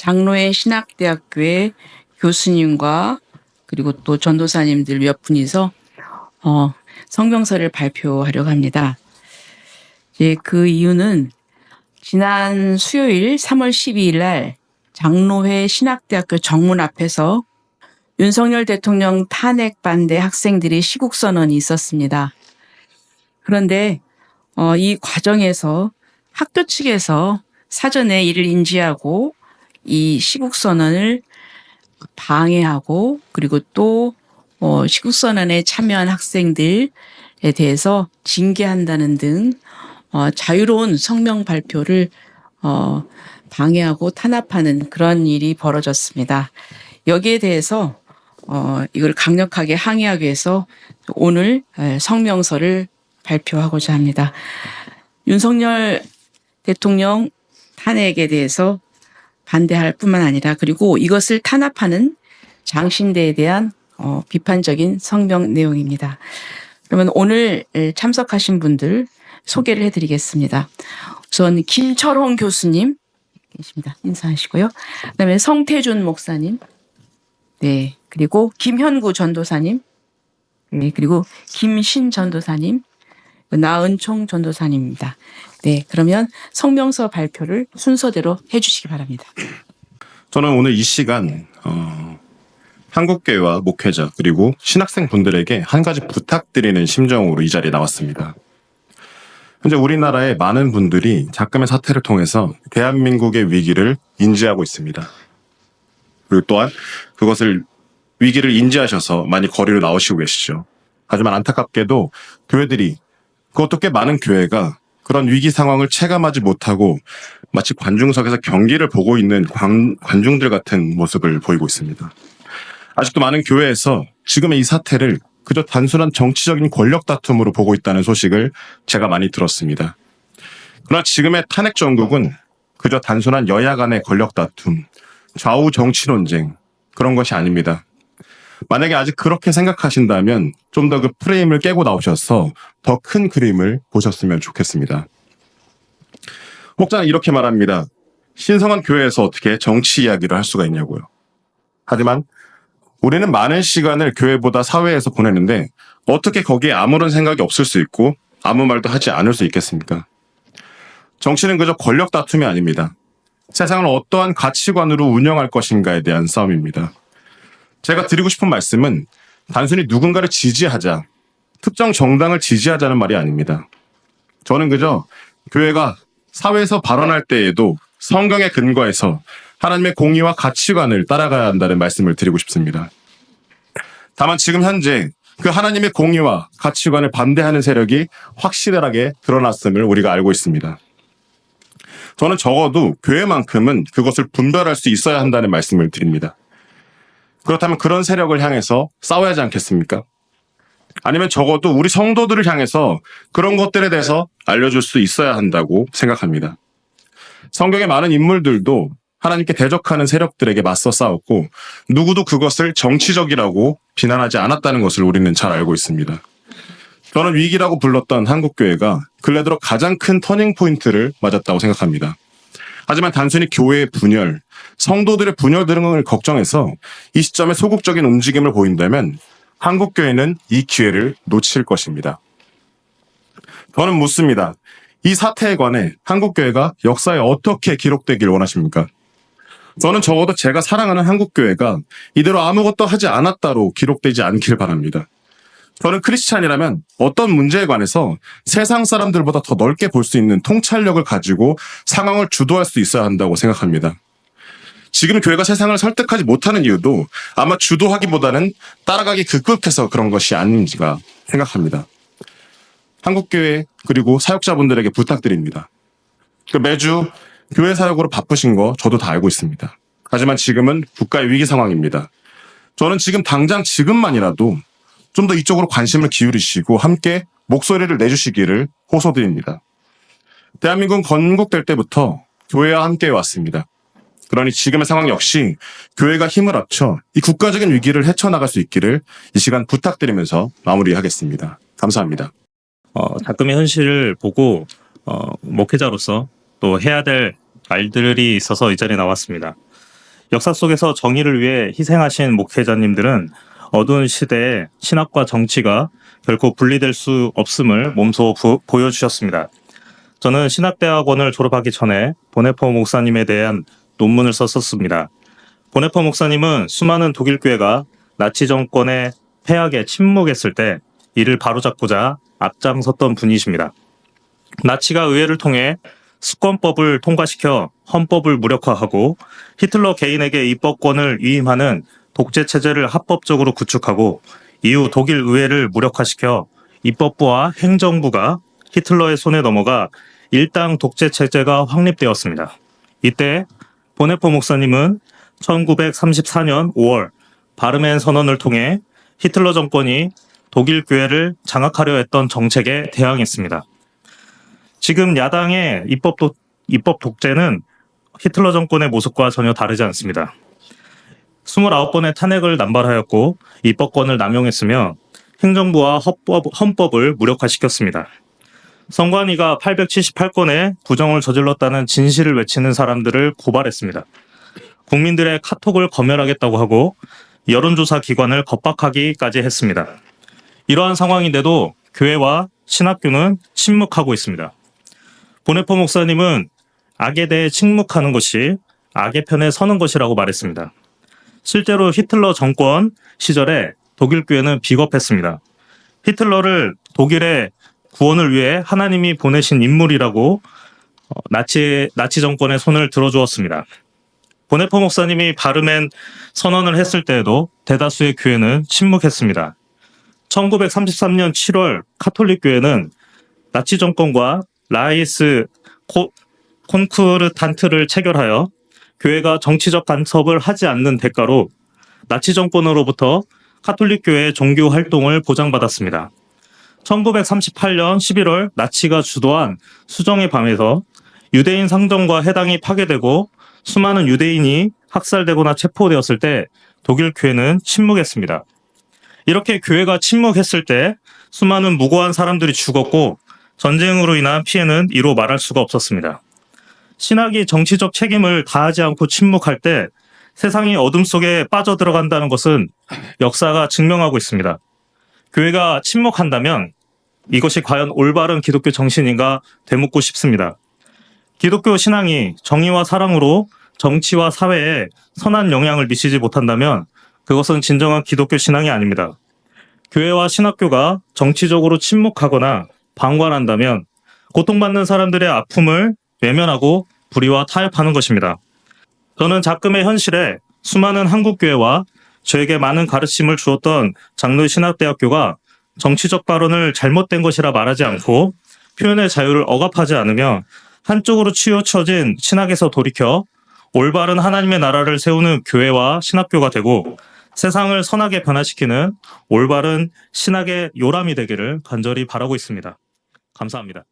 장로회 신학대학교의 교수님과 그리고 또 전도사님들 몇 분이서 어, 성명서를 발표하려고 합니다. 이제 그 이유는 지난 수요일 3월 12일 날 장로회 신학대학교 정문 앞에서 윤석열 대통령 탄핵 반대 학생들이 시국 선언이 있었습니다. 그런데 어, 이 과정에서 학교 측에서 사전에 이를 인지하고 이 시국 선언을 방해하고 그리고 또 어, 시국 선언에 참여한 학생들에 대해서 징계한다는 등 어, 자유로운 성명 발표를 어, 방해하고 탄압하는 그런 일이 벌어졌습니다. 여기에 대해서 어, 이걸 강력하게 항의하기 위해서 오늘 에, 성명서를 발표하고자 합니다. 윤석열 대통령 탄핵에 대해서 반대할 뿐만 아니라 그리고 이것을 탄압하는 장신대에 대한 어, 비판적인 성명 내용입니다. 그러면 오늘 에, 참석하신 분들 소개를 해드리겠습니다. 우선 김철홍 교수님 계십니다. 인사하시고요. 그다음에 성태준 목사님, 네 그리고 김현구 전도사님, 네 그리고 김신 전도사님, 나은총 전도사님입니다. 네 그러면 성명서 발표를 순서대로 해주시기 바랍니다. 저는 오늘 이 시간 어, 한국교회와 목회자 그리고 신학생 분들에게 한 가지 부탁드리는 심정으로 이 자리에 나왔습니다. 현재 우리나라의 많은 분들이 작금의 사태를 통해서 대한민국의 위기를 인지하고 있습니다. 그리고 또한 그것을 위기를 인지하셔서 많이 거리로 나오시고 계시죠. 하지만 안타깝게도 교회들이 그것도 꽤 많은 교회가 그런 위기 상황을 체감하지 못하고 마치 관중석에서 경기를 보고 있는 관, 관중들 같은 모습을 보이고 있습니다. 아직도 많은 교회에서 지금의 이 사태를 그저 단순한 정치적인 권력 다툼으로 보고 있다는 소식을 제가 많이 들었습니다. 그러나 지금의 탄핵 정국은 그저 단순한 여야 간의 권력 다툼, 좌우 정치 논쟁 그런 것이 아닙니다. 만약에 아직 그렇게 생각하신다면 좀 더 그 프레임을 깨고 나오셔서 더 큰 그림을 보셨으면 좋겠습니다. 목자는 이렇게 말합니다. 신성한 교회에서 어떻게 정치 이야기를 할 수가 있냐고요. 하지만 우리는 많은 시간을 교회보다 사회에서 보내는데 어떻게 거기에 아무런 생각이 없을 수 있고 아무 말도 하지 않을 수 있겠습니까? 정치는 그저 권력 다툼이 아닙니다. 세상을 어떠한 가치관으로 운영할 것인가에 대한 싸움입니다. 제가 드리고 싶은 말씀은 단순히 누군가를 지지하자, 특정 정당을 지지하자는 말이 아닙니다. 저는 그저 교회가 사회에서 발언할 때에도 성경에 근거해서 하나님의 공의와 가치관을 따라가야 한다는 말씀을 드리고 싶습니다. 다만 지금 현재 그 하나님의 공의와 가치관을 반대하는 세력이 확실하게 드러났음을 우리가 알고 있습니다. 저는 적어도 교회만큼은 그것을 분별할 수 있어야 한다는 말씀을 드립니다. 그렇다면 그런 세력을 향해서 싸워야 하지 않겠습니까? 아니면 적어도 우리 성도들을 향해서 그런 것들에 대해서 알려줄 수 있어야 한다고 생각합니다. 성경의 많은 인물들도 하나님께 대적하는 세력들에게 맞서 싸웠고 누구도 그것을 정치적이라고 비난하지 않았다는 것을 우리는 잘 알고 있습니다. 저는 위기라고 불렀던 한국교회가 근래 들어 가장 큰 터닝 포인트를 맞았다고 생각합니다. 하지만 단순히 교회의 분열, 성도들의 분열 등을 걱정해서 이 시점에 소극적인 움직임을 보인다면 한국교회는 이 기회를 놓칠 것입니다. 저는 묻습니다. 이 사태에 관해 한국교회가 역사에 어떻게 기록되길 원하십니까? 저는 적어도 제가 사랑하는 한국교회가 이대로 아무것도 하지 않았다로 기록되지 않길 바랍니다. 저는 크리스찬이라면 어떤 문제에 관해서 세상 사람들보다 더 넓게 볼 수 있는 통찰력을 가지고 상황을 주도할 수 있어야 한다고 생각합니다. 지금 교회가 세상을 설득하지 못하는 이유도 아마 주도하기보다는 따라가기 급급해서 그런 것이 아닌지가 생각합니다. 한국교회 그리고 사역자분들에게 부탁드립니다. 그 매주 교회 사역으로 바쁘신 거 저도 다 알고 있습니다. 하지만 지금은 국가의 위기 상황입니다. 저는 지금 당장 지금만이라도 좀 더 이쪽으로 관심을 기울이시고 함께 목소리를 내주시기를 호소드립니다. 대한민국 건국될 때부터 교회와 함께 왔습니다. 그러니 지금의 상황 역시 교회가 힘을 합쳐 이 국가적인 위기를 헤쳐나갈 수 있기를 이 시간 부탁드리면서 마무리하겠습니다. 감사합니다. 어, 가끔의 현실을 보고 어, 목회자로서 또 해야 될 말들이 있어서 이 자리에 나왔습니다. 역사 속에서 정의를 위해 희생하신 목회자님들은 어두운 시대에 신학과 정치가 결코 분리될 수 없음을 몸소 부- 보여주셨습니다. 저는 신학대학원을 졸업하기 전에 보네퍼 목사님에 대한 논문을 썼었습니다. 보네퍼 목사님은 수많은 독일 교회가 나치 정권의 폐악에 침묵했을 때 이를 바로잡고자 앞장섰던 분이십니다. 나치가 의회를 통해 수권법을 통과시켜 헌법을 무력화하고 히틀러 개인에게 입법권을 위임하는 독재 체제를 합법적으로 구축하고 이후 독일 의회를 무력화시켜 입법부와 행정부가 히틀러의 손에 넘어가 일당 독재 체제가 확립되었습니다. 이때 보네포 목사님은 1934년 5월 바르멘 선언을 통해 히틀러 정권이 독일 교회를 장악하려 했던 정책에 대항했습니다. 지금 야당의 입법, 독, 입법 독재는 히틀러 정권의 모습과 전혀 다르지 않습니다. 29번의 탄핵을 남발하였고 입법권을 남용했으며 행정부와 헌법, 헌법을 무력화시켰습니다. 선관위가 878건의 부정을 저질렀다는 진실을 외치는 사람들을 고발했습니다. 국민들의 카톡을 검열하겠다고 하고 여론조사 기관을 겁박하기까지 했습니다. 이러한 상황인데도 교회와 신학교는 침묵하고 있습니다. 보네포 목사님은 악에 대해 침묵하는 것이 악의 편에 서는 것이라고 말했습니다. 실제로 히틀러 정권 시절에 독일 교회는 비겁했습니다. 히틀러를 독일의 구원을 위해 하나님이 보내신 인물이라고 어, 나치 나치 정권의 손을 들어주었습니다. 보네포 목사님이 바르멘 선언을 했을 때에도 대다수의 교회는 침묵했습니다. 1933년 7월 카톨릭 교회는 나치 정권과 라이스 코, 콘크르탄트를 체결하여 교회가 정치적 간섭을 하지 않는 대가로 나치 정권으로부터 카톨릭 교회의 종교 활동을 보장받았습니다. 1938년 11월 나치가 주도한 수정의 밤에서 유대인 상정과 해당이 파괴되고 수많은 유대인이 학살되거나 체포되었을 때 독일 교회는 침묵했습니다. 이렇게 교회가 침묵했을 때 수많은 무고한 사람들이 죽었고 전쟁으로 인한 피해는 이로 말할 수가 없었습니다. 신학이 정치적 책임을 다하지 않고 침묵할 때 세상이 어둠 속에 빠져들어간다는 것은 역사가 증명하고 있습니다. 교회가 침묵한다면 이것이 과연 올바른 기독교 정신인가 되묻고 싶습니다. 기독교 신앙이 정의와 사랑으로 정치와 사회에 선한 영향을 미치지 못한다면 그것은 진정한 기독교 신앙이 아닙니다. 교회와 신학교가 정치적으로 침묵하거나 방관한다면 고통받는 사람들의 아픔을 외면하고 불의와 타협하는 것입니다. 저는 작금의 현실에 수많은 한국교회와 저에게 많은 가르침을 주었던 장로 신학대학교가 정치적 발언을 잘못된 것이라 말하지 않고 표현의 자유를 억압하지 않으며 한쪽으로 치우쳐진 신학에서 돌이켜 올바른 하나님의 나라를 세우는 교회와 신학교가 되고 세상을 선하게 변화시키는 올바른 신학의 요람이 되기를 간절히 바라고 있습니다. 감사합니다.